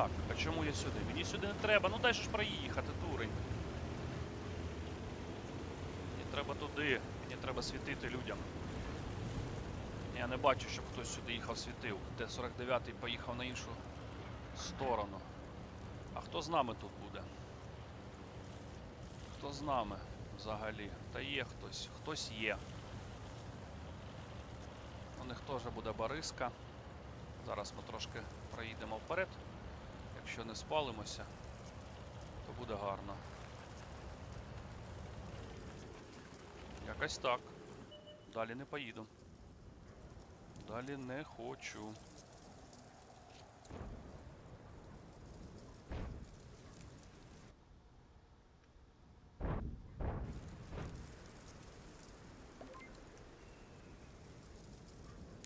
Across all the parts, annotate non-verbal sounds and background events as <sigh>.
Так, а чому я сюди? Мені сюди не треба. Ну дай ж проїхати, дурень. Мені треба туди. Мені треба світити людям. Я не бачу, щоб хтось сюди їхав світив. Т-49 поїхав на іншу сторону. А хто з нами тут буде? Хто з нами взагалі? Та є хтось. Хтось є. У них теж буде Бориска. Зараз ми трошки проїдемо вперед. Якщо не спалимося, то буде гарно. Якось так. Далі не поїду. Далі не хочу.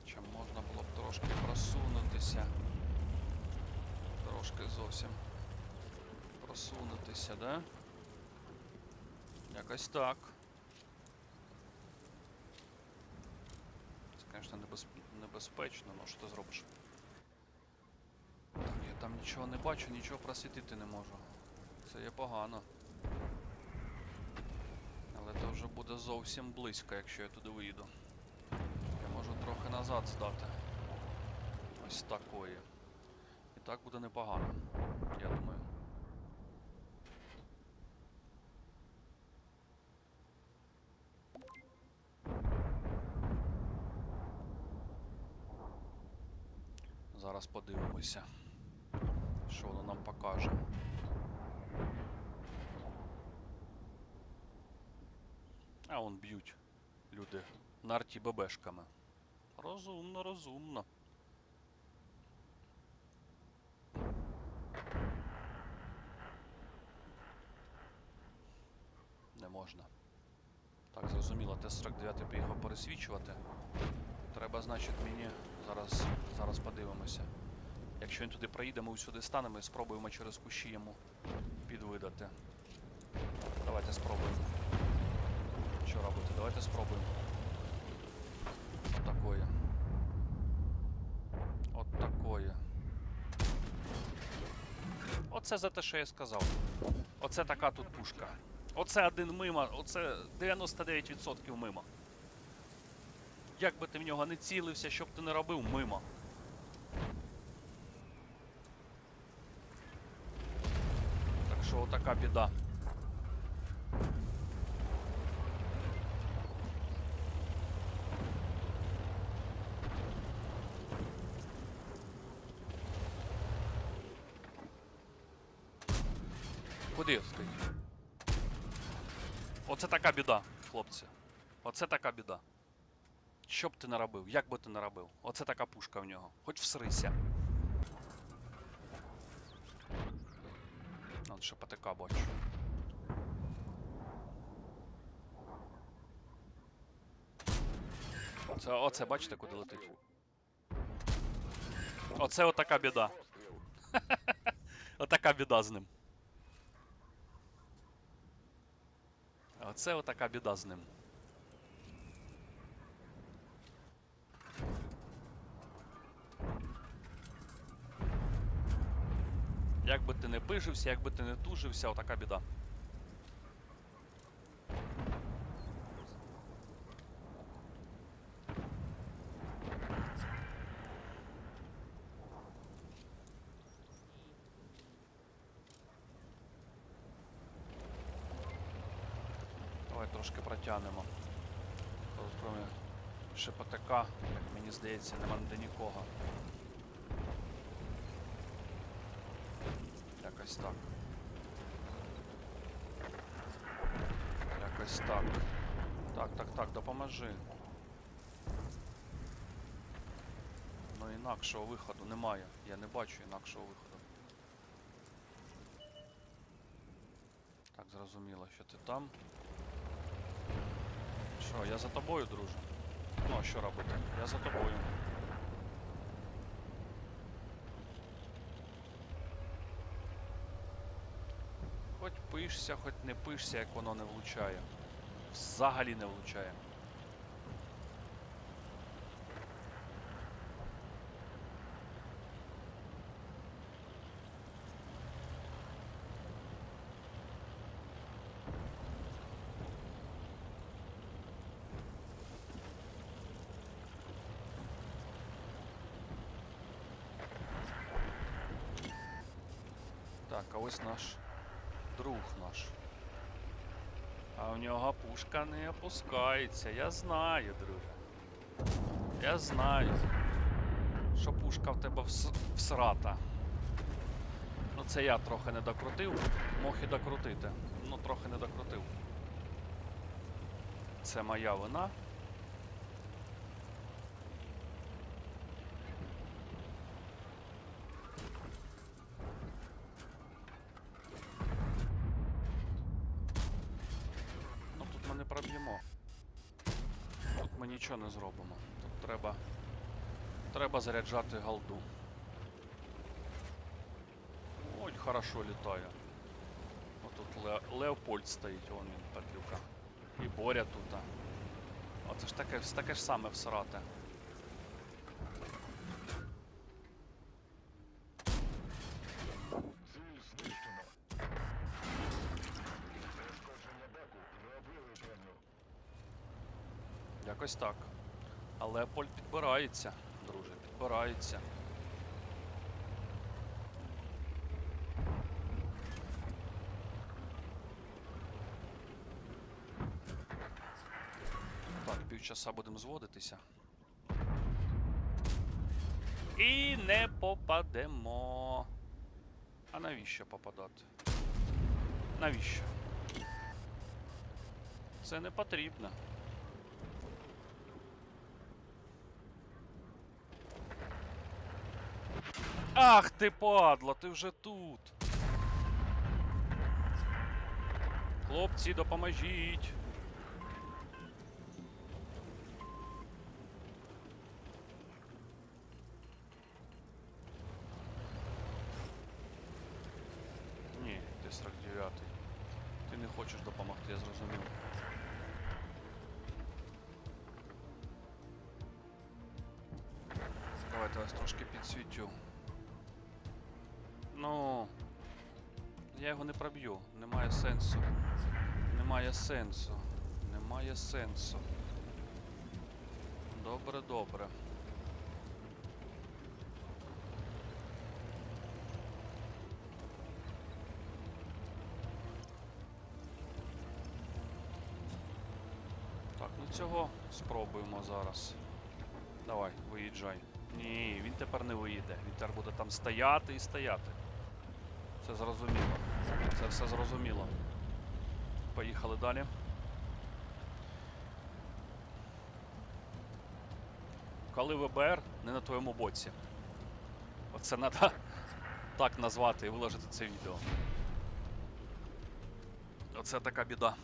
Чи можна було б трошки просунутися? Трошки зовсім просунутися, да? Якось так. Це, звісно, небез... небезпечно, але що ти зробиш? Так, я там нічого не бачу, нічого просвітити не можу. Це є погано. Але це вже буде зовсім близько, якщо я туди виїду. Я можу трохи назад здати. Ось такої. Так буде непогано, я думаю. Зараз подивимося, що воно нам покаже. А он б'ють люди нарті бебешками. Розумно, розумно. Не можна. Так, зрозуміло, Т-49 поїхав пересвічувати. Треба, значить, мені зараз, зараз подивимося. Якщо він туди проїде, ми сюди станемо і спробуємо через кущі йому підвидати. Давайте спробуємо. Що робити? Давайте спробуємо. От такої. От такої. Оце за те, що я сказав. Оце така тут пушка. Оце один мимо, оце 99% мимо. Як би ти в нього не цілився, що б ти не робив, мимо. Так що отака біда. Куди стоїть? Оце така біда, хлопці. Оце така біда. Що б ти не робив, як би ти не робив? Оце така пушка в нього. Хоч всрися. Он ще ПТК бачу. Оце, оце бачите, куди летить? Оце отака біда. <laughs> Отака біда з ним. Оце отака біда з ним. Як би ти не пижився, як би ти не тужився, отака біда. Давай трошки протягнемо. Тут кроме ШПТК, як мені здається, нема ніде нікого. Якось так. Якось так. Так, так, так, допоможи. Ну інакшого виходу немає. Я не бачу інакшого виходу. Так, зрозуміло, що ти там. Що, я за тобою, друже? Ну, а що робити? Я за тобою. Хоч пишся, хоч не пишся, як воно не влучає. Взагалі не влучає. Ось наш друг наш. А в нього пушка не опускається. Я знаю, друже. Я знаю. Що пушка в тебе вс... всрата. Ну це я трохи не докрутив. Мог і докрутити. Ну трохи не докрутив. Це моя вина. Ну ми. Тут ми нічого не зробимо. Тут треба. Треба заряджати голду. Ой, хорошо літає. Отут Ле... Леопольд стоїть, вон він, падлюка. І Боря тут. Оце ж таке, таке ж саме всрате. Якось так. А Леопольд підбирається, друже, підбирається. Так, півчаса будемо зводитися. І не попадемо. А навіщо попадати? Навіщо? Це не потрібно. Ах ти падла, ти вже тут. Хлопці, допоможіть. Ні, ти 49-й. Ти не хочеш допомогти, я зрозумів. Вас трошки підсвітю. Ну. Я його не проб'ю. Немає сенсу. Немає сенсу. Немає сенсу. Добре, добре. Так, ну цього спробуємо зараз. Давай, виїжджай. Ні, він тепер не виїде. Він тепер буде там стояти і стояти. Це зрозуміло. Це все зрозуміло. Поїхали далі. Коли ВБР не на твоєму боці. Оце треба так назвати і виложити це відео. Оце така біда.